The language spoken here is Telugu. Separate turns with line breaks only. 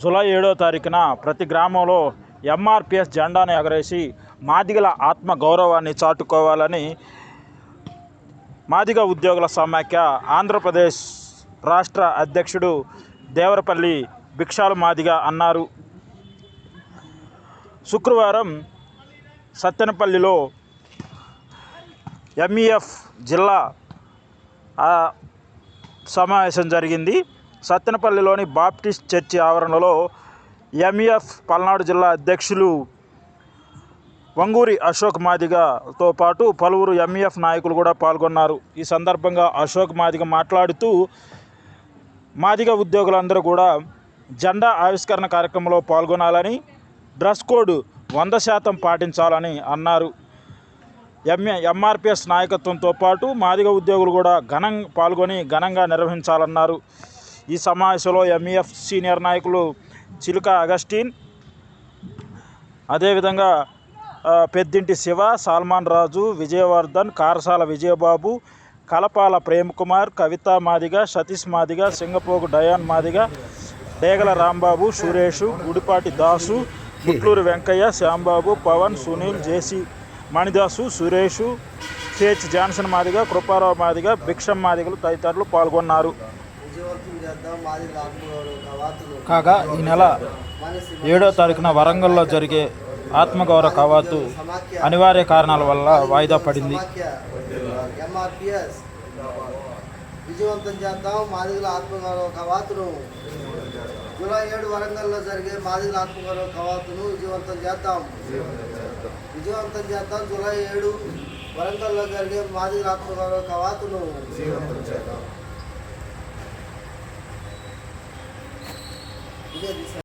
జూలై ఏడో తారీఖున ప్రతి గ్రామంలో ఎంఆర్పిఎస్ జెండాను ఎగరేసి మాదిగల ఆత్మ గౌరవాన్ని చాటుకోవాలని మాదిగ ఉద్యోగుల సమాఖ్య ఆంధ్రప్రదేశ్ రాష్ట్ర అధ్యక్షుడు దేవరపల్లి భిక్షాలు మాదిగ అన్నారు. శుక్రవారం సత్తెనపల్లిలో ఎంఈఎఫ్ జిల్లా సమావేశం జరిగింది. సత్తెనపల్లిలోని బాప్టిస్ట్ చర్చి ఆవరణలో ఎంఈఎఫ్ పల్నాడు జిల్లా అధ్యక్షులు వంగూరి అశోక్ మాదిగతో పాటు పలువురు ఎంఈఎఫ్ నాయకులు కూడా పాల్గొన్నారు. ఈ సందర్భంగా అశోక్ మాదిగ మాట్లాడుతూ మాదిగ ఉద్యోగులందరూ కూడా జెండా ఆవిష్కరణ కార్యక్రమంలో పాల్గొనాలని డ్రెస్ కోడ్ వంద శాతం పాటించాలని అన్నారు. ఎంఏ ఎంఆర్పిఎస్ నాయకత్వంతో పాటు మాదిగ ఉద్యోగులు కూడా ఘనం పాల్గొని ఘనంగా నిర్వహించాలన్నారు. ఈ సమావేశంలో ఎంఈఎఫ్ సీనియర్ నాయకులు చిలుక అగస్టిన్ అదేవిధంగా పెద్దింటి శివ సాల్మాన్ రాజు విజయవర్ధన్ కారసాల విజయబాబు కలపాల ప్రేమ్కుమార్ కవిత మాదిగ సతీష్ మాదిగ సింగపోగు డయాన్ మాదిగ డేగల రాంబాబు సురేష్ గుడిపాటి దాసు ముట్లూరు వెంకయ్య శ్యాంబాబు పవన్ సునీల్ జేసి మణిదాసు సురేష్ కేచ్ జాన్సన్ మాదిగ కృపారావు మాదిగ భిక్షం మాదిగలు తదితరులు పాల్గొన్నారు. కాగా ఈ నెల ఏడో తారీఖున వరంగల్లో జరిగే ఆత్మగౌరవ కవాతు అనివార్య కారణాల వల్ల వాయిదా పడింది.
విజయవంతం చేద్దాం. మాదిగల ఆత్మగౌరవ కవాతును. జూలై ఏడు వరంగల్లో జరిగే మాదిగల ఆత్మగౌరవ కవాతును విజయవంతం చేద్దాం. విజయవంతం చేద్దాం. జూలై ఏడు వరంగల్లో జరిగే మాదిగల ఆత్మగౌరవ కవాతును. güzel bir